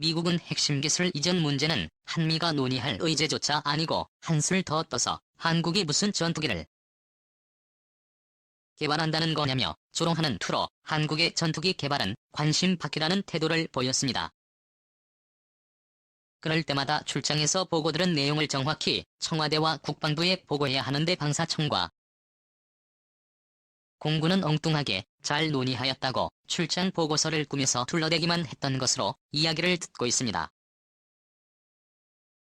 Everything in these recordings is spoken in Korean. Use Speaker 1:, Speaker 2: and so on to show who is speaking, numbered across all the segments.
Speaker 1: 미국은 핵심 기술 이전 문제는 한미가 논의할 의제조차 아니고 한술 더 떠서 한국이 무슨 전투기를 개발한다는 거냐며 조롱하는 투로 한국의 전투기 개발은 관심 밖이라는 태도를 보였습니다. 그럴 때마다 출장에서 보고 들은 내용을 정확히 청와대와 국방부에 보고해야 하는데 방사청과 공군은 엉뚱하게 잘 논의하였다고 출장 보고서를 꾸며서 둘러대기만 했던 것으로 이야기를 듣고 있습니다.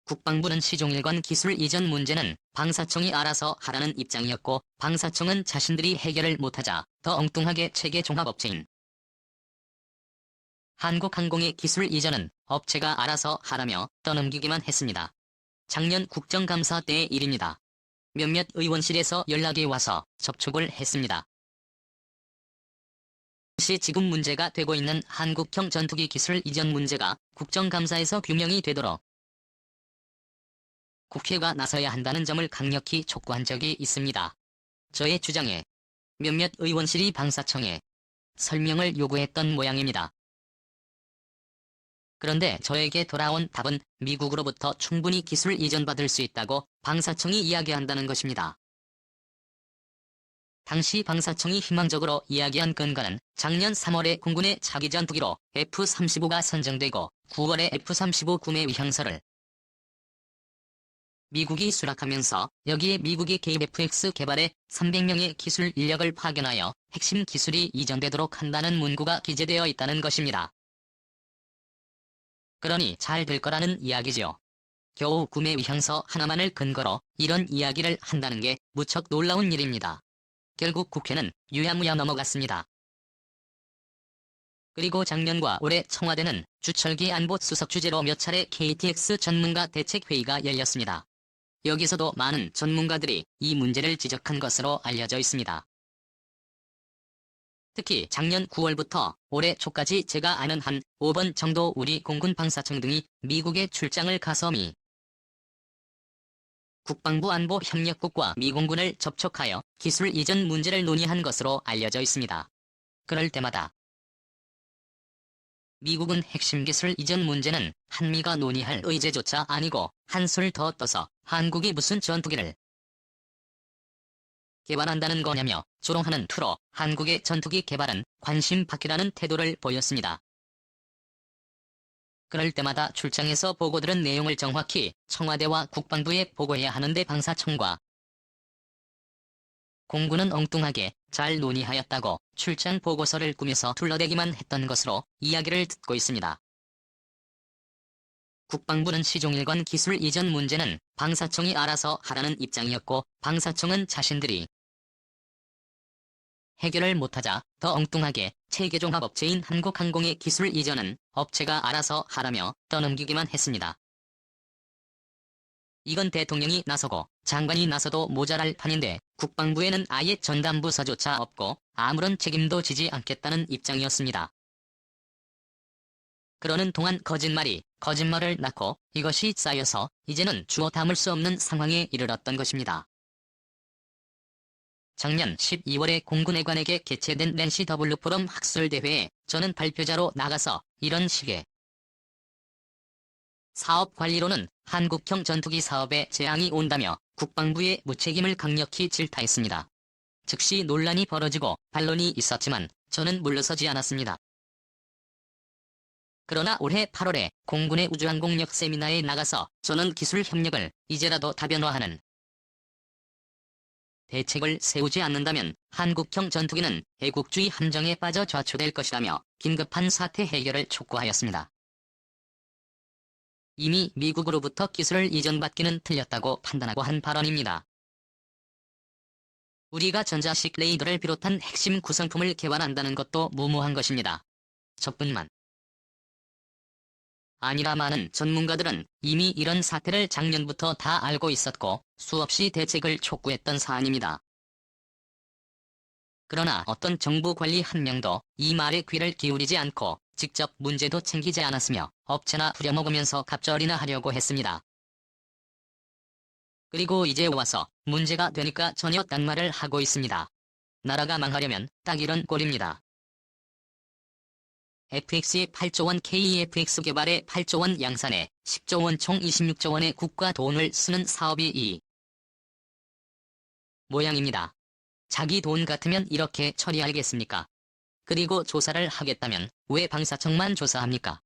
Speaker 1: 국방부는 시종일관 기술 이전 문제는 방사청이 알아서 하라는 입장이었고 방사청은 자신들이 해결을 못하자 더 엉뚱하게 체계 종합업체인 한국항공의 기술 이전은 업체가 알아서 하라며 떠넘기기만 했습니다. 작년 국정감사 때의 일입니다. 몇몇 의원실에서 연락이 와서 접촉을 했습니다. 시 지금 문제가 되고 있는 한국형 전투기 기술 이전 문제가 국정감사에서 규명이 되도록 국회가 나서야 한다는 점을 강력히 촉구한 적이 있습니다. 저의 주장에 몇몇 의원실이 방사청에 설명을 요구했던 모양입니다. 그런데 저에게 돌아온 답은 미국으로부터 충분히 기술 이전받을 수 있다고 방사청이 이야기한다는 것입니다. 당시 방사청이 희망적으로 이야기한 근거는 작년 3월에 공군의 차기 전 투기로 F-35가 선정되고 9월에 F-35 구매 의향서를 미국이 수락하면서 여기에 미국이 KFX 개발에 300명의 기술 인력을 파견하여 핵심 기술이 이전되도록 한다는 문구가 기재되어 있다는 것입니다. 그러니 잘 될 거라는 이야기죠. 겨우 구매 의향서 하나만을 근거로 이런 이야기를 한다는 게 무척 놀라운 일입니다. 결국 국회는 유야무야 넘어갔습니다. 그리고 작년과 올해 청와대는 주철기 안보 수석 주재로 몇 차례 KTX 전문가 대책회의가 열렸습니다. 여기서도 많은 전문가들이 이 문제를 지적한 것으로 알려져 있습니다. 특히 작년 9월부터 올해 초까지 제가 아는 한 5번 정도 우리 공군 방사청 등이 미국에 출장을 가서 미 국방부 안보협력국과 미공군을 접촉하여 기술 이전 문제를 논의한 것으로 알려져 있습니다. 그럴 때마다 미국은 핵심 기술 이전 문제는 한미가 논의할 의제조차 아니고 한술 더 떠서 한국이 무슨 전투기를 개발한다는 거냐며 조롱하는 투로 한국의 전투기 개발은 관심 밖이라는 태도를 보였습니다. 그럴 때마다 출장에서 보고 들은 내용을 정확히 청와대와 국방부에 보고해야 하는데 방사청과 공군은 엉뚱하게 잘 논의하였다고 출장 보고서를 꾸며서 둘러대기만 했던 것으로 이야기를 듣고 있습니다. 국방부는 시종일관 기술 이전 문제는 방사청이 알아서 하라는 입장이었고 방사청은 자신들이 해결을 못하자 더 엉뚱하게 체계종합 업체인 한국항공의 기술 이전은 업체가 알아서 하라며 떠넘기기만 했습니다. 이건 대통령이 나서고 장관이 나서도 모자랄 판인데 국방부에는 아예 전담부서조차 없고 아무런 책임도 지지 않겠다는 입장이었습니다. 그러는 동안 거짓말이 거짓말을 낳고 이것이 쌓여서 이제는 주워 담을 수 없는 상황에 이르렀던 것입니다. 작년 12월에 공군의관에게 개최된 낸시 더블루 포럼 학술대회에 저는 발표자로 나가서 이런 식의 사업 관리로는 한국형 전투기 사업에 재앙이 온다며 국방부의 무책임을 강력히 질타했습니다. 즉시 논란이 벌어지고 반론이 있었지만 저는 물러서지 않았습니다. 그러나 올해 8월에 공군의 우주항공력 세미나에 나가서 저는 기술 협력을 이제라도 다변화하는 대책을 세우지 않는다면 한국형 전투기는 애국주의 함정에 빠져 좌초될 것이라며 긴급한 사태 해결을 촉구하였습니다. 이미 미국으로부터 기술을 이전받기는 틀렸다고 판단하고 한 발언입니다. 우리가 전자식 레이더를 비롯한 핵심 구성품을 개발한다는 것도 무모한 것입니다. 저뿐만 아니라 많은 전문가들은 이미 이런 사태를 작년부터 다 알고 있었고 수없이 대책을 촉구했던 사안입니다. 그러나 어떤 정부 관리 한 명도 이 말에 귀를 기울이지 않고 직접 문제도 챙기지 않았으며 업체나 부려먹으면서 갑절이나 하려고 했습니다. 그리고 이제 와서 문제가 되니까 전혀 딴 말을 하고 있습니다. 나라가 망하려면 딱 이런 꼴입니다. FX의 8조 원 KEFX 개발에 8조 원 양산에 10조 원 총 26조 원의 국가 돈을 쓰는 사업이 이 모양입니다. 자기 돈 같으면 이렇게 처리하겠습니까? 그리고 조사를 하겠다면 왜 방사청만 조사합니까?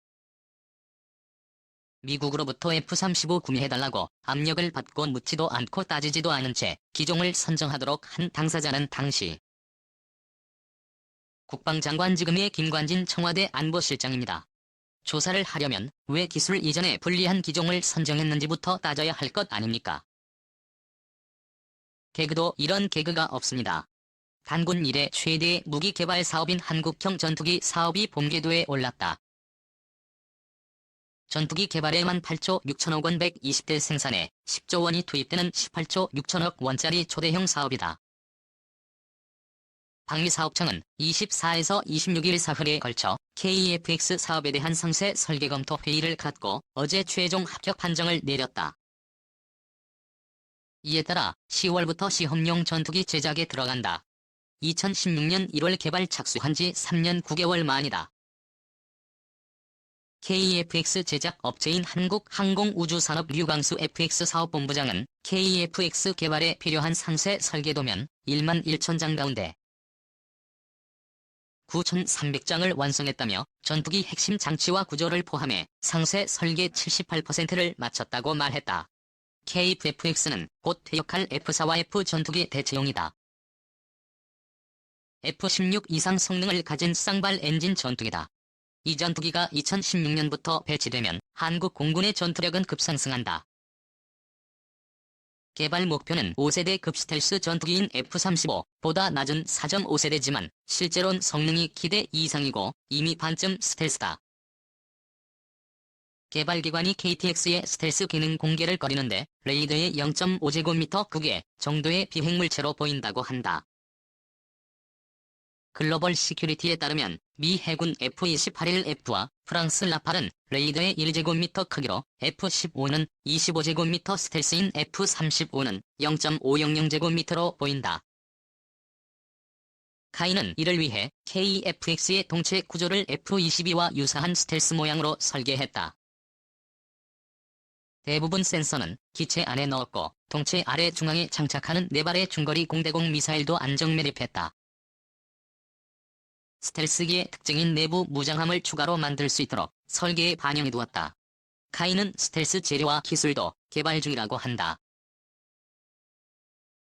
Speaker 1: 미국으로부터 F-35 구매해달라고 압력을 받고 묻지도 않고 따지지도 않은 채 기종을 선정하도록 한 당사자는 당시 국방장관 지금의 김관진 청와대 안보실장입니다. 조사를 하려면 왜 기술 이전에 불리한 기종을 선정했는지부터 따져야 할 것 아닙니까? 개그도 이런 개그가 없습니다. 단군 이래 최대의 무기 개발 사업인 한국형 전투기 사업이 본궤도에 올랐다. 전투기 개발에만 8조 6천억 원 120대 생산에 10조 원이 투입되는 18조 6천억 원짜리 초대형 사업이다. 방위사업청은 24에서 26일 사흘에 걸쳐 KEFX 사업에 대한 상세 설계 검토 회의를 갖고 어제 최종 합격 판정을 내렸다. 이에 따라 10월부터 시험용 전투기 제작에 들어간다. 2016년 1월 개발 착수한 지 3년 9개월 만이다. KEFX 제작 업체인 한국항공우주산업 류광수 FX 사업본부장은 KEFX 개발에 필요한 상세 설계도면 1만 1천 장 가운데 9,300장을 완성했다며 전투기 핵심 장치와 구조를 포함해 상세 설계 78%를 마쳤다고 말했다. KFX는 곧 퇴역할 F4와 F 전투기 대체용이다. F-16 이상 성능을 가진 쌍발 엔진 전투기다. 이 전투기가 2016년부터 배치되면 한국 공군의 전투력은 급상승한다. 개발 목표는 5세대 급 스텔스 전투기인 F-35보다 낮은 4.5세대지만 실제론 성능이 기대 이상이고 이미 반쯤 스텔스다. 개발기관이 KTX의 스텔스 기능 공개를 거리는데 레이더의 0.5제곱미터 크기 정도의 비행물체로 보인다고 한다. 글로벌 시큐리티에 따르면 미 해군 F-28LF와 프랑스 라팔은 레이더의 1제곱미터 크기로 F-15는 25제곱미터 스텔스인 F-35는 0.500제곱미터로 보인다. 카이는 이를 위해 KFX의 동체 구조를 F-22와 유사한 스텔스 모양으로 설계했다. 대부분 센서는 기체 안에 넣었고 동체 아래 중앙에 장착하는 4발의 중거리 공대공 미사일도 안정 매립했다. 스텔스기의 특징인 내부 무장함을 추가로 만들 수 있도록 설계에 반영해 두었다. 카이는 스텔스 재료와 기술도 개발 중이라고 한다.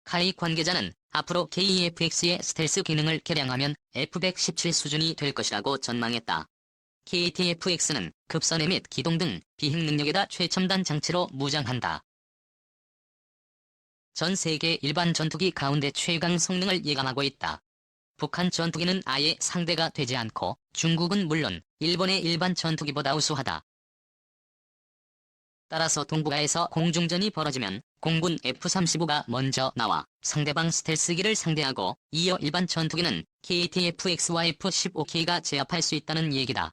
Speaker 1: 카이 관계자는 앞으로 KEFX의 스텔스 기능을 개량하면 F-117 수준이 될 것이라고 전망했다. KTFX는 급선회 및 기동 등 비행 능력에다 최첨단 장치로 무장한다. 전 세계 일반 전투기 가운데 최강 성능을 예감하고 있다. 북한 전투기는 아예 상대가 되지 않고 중국은 물론 일본의 일반 전투기보다 우수하다. 따라서 동북아에서 공중전이 벌어지면 공군 F-35가 먼저 나와 상대방 스텔스기를 상대하고 이어 일반 전투기는 KTFX와 F-15K가 제압할 수 있다는 얘기다.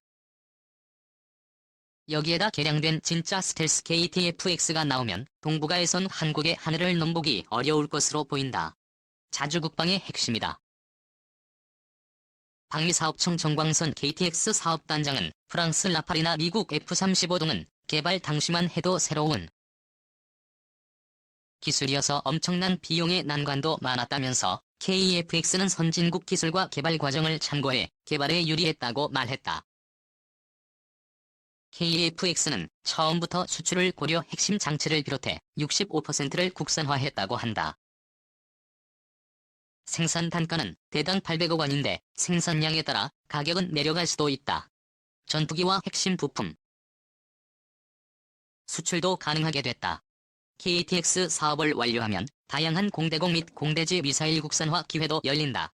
Speaker 1: 여기에다 개량된 진짜 스텔스 KTFX가 나오면 동북아에선 한국의 하늘을 넘보기 어려울 것으로 보인다. 자주국방의 핵심이다. 방위사업청 정광선 KTX 사업단장은 프랑스 라팔이나 미국 F-35 등은 개발 당시만 해도 새로운 기술이어서 엄청난 비용의 난관도 많았다면서 KEFX는 선진국 기술과 개발 과정을 참고해 개발에 유리했다고 말했다. KEFX는 처음부터 수출을 고려 핵심 장치를 비롯해 65%를 국산화했다고 한다. 생산 단가는 대당 800억 원인데 생산량에 따라 가격은 내려갈 수도 있다. 전투기와 핵심 부품 수출도 가능하게 됐다. KTX 사업을 완료하면 다양한 공대공 및 공대지 미사일 국산화 기회도 열린다.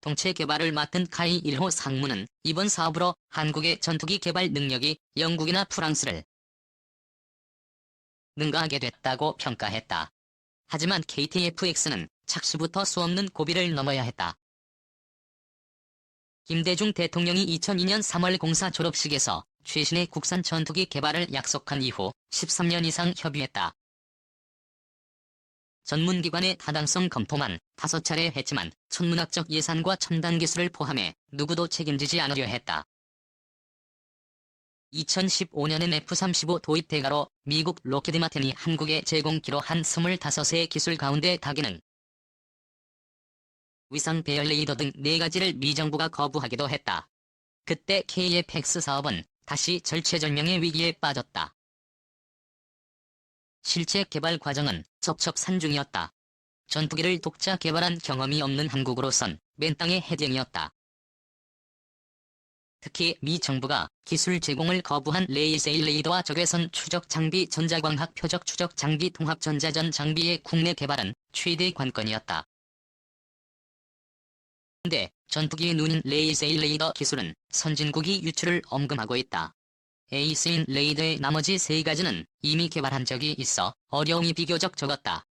Speaker 1: 동체 개발을 맡은 카이 1호 상무는 이번 사업으로 한국의 전투기 개발 능력이 영국이나 프랑스를 능가하게 됐다고 평가했다. 하지만 KTFX는 착수부터 수없는 고비를 넘어야 했다. 김대중 대통령이 2002년 3월 공사 졸업식에서 최신의 국산 전투기 개발을 약속한 이후 13년 이상 협의했다. 전문기관의 타당성 검토만 다섯 차례 했지만 천문학적 예산과 첨단 기술을 포함해 누구도 책임지지 않으려 했다. 2015년엔 F-35 도입 대가로 미국 로키드 마틴이 한국에 제공키로 한 25의 기술 가운데 다기능, 위성 배열 레이더 등네 가지를 미 정부가 거부하기도 했다. 그때 KF-X 사업은 다시 절체절명의 위기에 빠졌다. 실제 개발 과정은 첩첩산중이었다. 전투기를 독자 개발한 경험이 없는 한국으로선 맨 땅의 해경이었다. 특히 미 정부가 기술 제공을 거부한 레이세일 레이더와 적외선 추적 장비 전자광학 표적 추적 장비 통합 전자전 장비의 국내 개발은 최대 관건이었다. 근데 전투기의 눈인 레이세일 레이더 기술은 선진국이 유출을 엄금하고 있다. 에이스인 레이더의 나머지 세 가지는 이미 개발한 적이 있어 어려움이 비교적 적었다.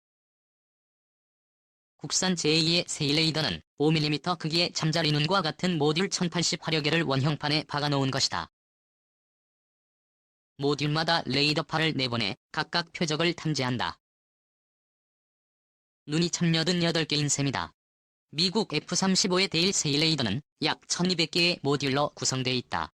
Speaker 1: 국산 제2의 세일레이더는 5mm 크기의 잠자리 눈과 같은 모듈 1080 화력계를 원형판에 박아놓은 것이다. 모듈마다 레이더파를 내보내 각각 표적을 탐지한다. 눈이 1088개인 셈이다. 미국 F-35의 데일 세일레이더는 약 1200개의 모듈로 구성되어 있다.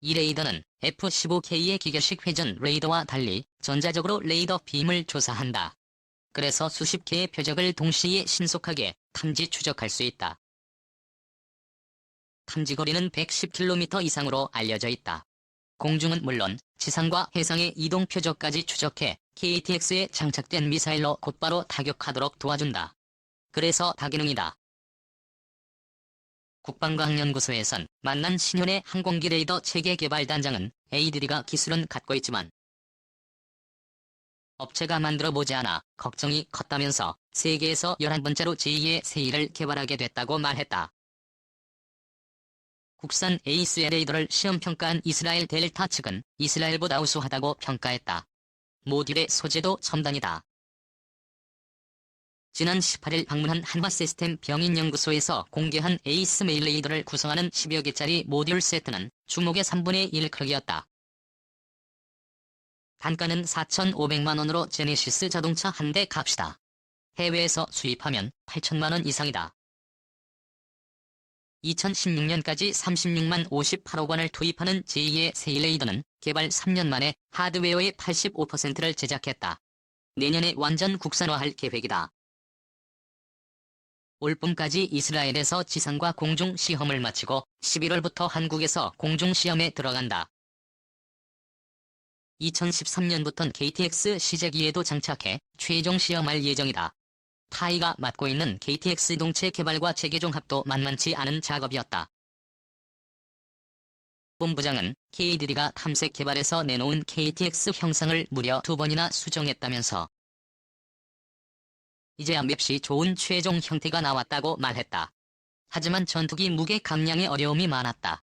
Speaker 1: 이 레이더는 F-15K의 기계식 회전 레이더와 달리 전자적으로 레이더 빔을 조사한다. 그래서 수십 개의 표적을 동시에 신속하게 탐지 추적할 수 있다. 탐지 거리는 110km 이상으로 알려져 있다. 공중은 물론 지상과 해상의 이동 표적까지 추적해 KTX에 장착된 미사일로 곧바로 타격하도록 도와준다. 그래서 다기능이다. 국방과학연구소에선 만난 신현의 항공기 레이더 체계 개발 단장은 ADD가 기술은 갖고 있지만 업체가 만들어보지 않아 걱정이 컸다면서 세계에서 11번째로 제2의 세일을 개발하게 됐다고 말했다. 국산 에이스 레이더를 시험평가한 이스라엘 델타 측은 이스라엘보다 우수하다고 평가했다. 모듈의 소재도 첨단이다. 지난 18일 방문한 한화시스템 병인연구소에서 공개한 에이스 메일 레이더를 구성하는 10여 개짜리 모듈 세트는 주목의 3분의 1 크기였다. 단가는 4,500만원으로 제네시스 자동차 한 대 값이다. 해외에서 수입하면 8천만원 이상이다. 2016년까지 36만 58억 원을 투입하는 제2의 세일레이더는 개발 3년 만에 하드웨어의 85%를 제작했다. 내년에 완전 국산화할 계획이다. 올 봄까지 이스라엘에서 지상과 공중 시험을 마치고 11월부터 한국에서 공중 시험에 들어간다. 2013년부터는 KTX 시제기에도 장착해 최종 시험할 예정이다. 타이가 맡고 있는 KTX 동체 개발과 재개종 합도 만만치 않은 작업이었다. 본부장은 KDD가 탐색 개발에서 내놓은 KTX 형상을 무려 두 번이나 수정했다면서 이제야 맵시 좋은 최종 형태가 나왔다고 말했다. 하지만 전투기 무게 감량에 어려움이 많았다.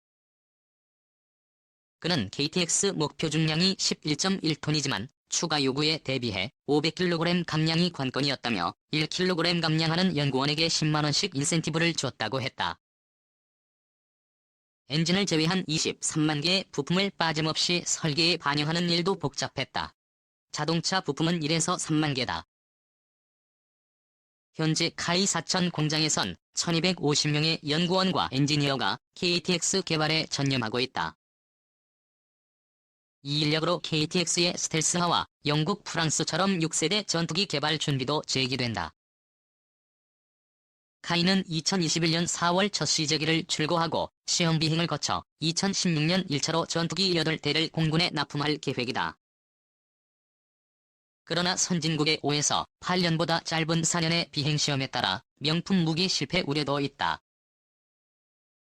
Speaker 1: 그는 KTX 목표 중량이 11.1톤이지만 추가 요구에 대비해 500kg 감량이 관건이었다며 1kg 감량하는 연구원에게 10만원씩 인센티브를 줬다고 했다. 엔진을 제외한 23만 개의 부품을 빠짐없이 설계에 반영하는 일도 복잡했다. 자동차 부품은 1에서 3만 개다. 현재 카이 사천 공장에선 1250명의 연구원과 엔지니어가 KTX 개발에 전념하고 있다. 이 인력으로 KTX의 스텔스화와 영국, 프랑스처럼 6세대 전투기 개발 준비도 제기된다. 카이는 2021년 4월 첫 시제기를 출고하고 시험 비행을 거쳐 2016년 1차로 전투기 8대를 공군에 납품할 계획이다. 그러나 선진국의 5에서 8년보다 짧은 4년의 비행시험에 따라 명품 무기 실패 우려도 있다.